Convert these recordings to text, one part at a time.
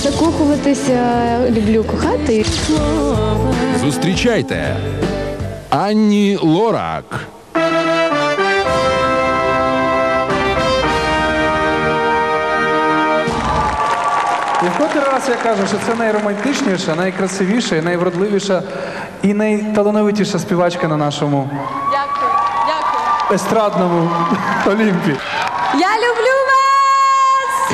закохуватися, люблю кохати. Зустрічайте Анні Лорак. І в котрий раз я кажу, що це найромантичніша, найкрасивіша, і найвродливіша і найталановитіша співачка на нашому Дякую, дякую. естрадному Олімпі. Я люблю вас!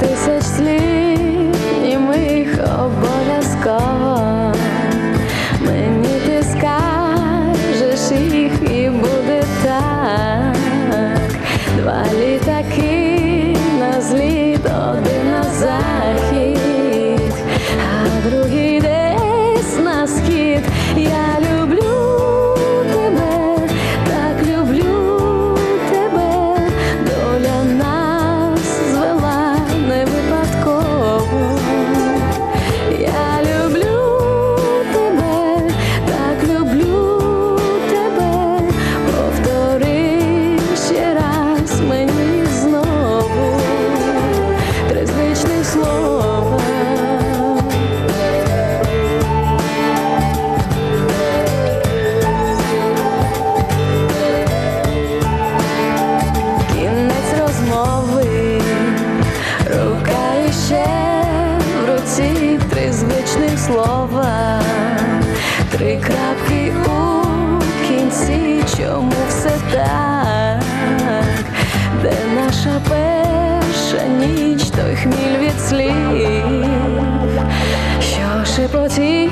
Тисяч слів, німих обов'язково. Мені ти скажеш їх і буде так. Два літаки звичних слова, три крапки у кінці, чому все так, де наша перша ніч, той хміль від слів, що шепотів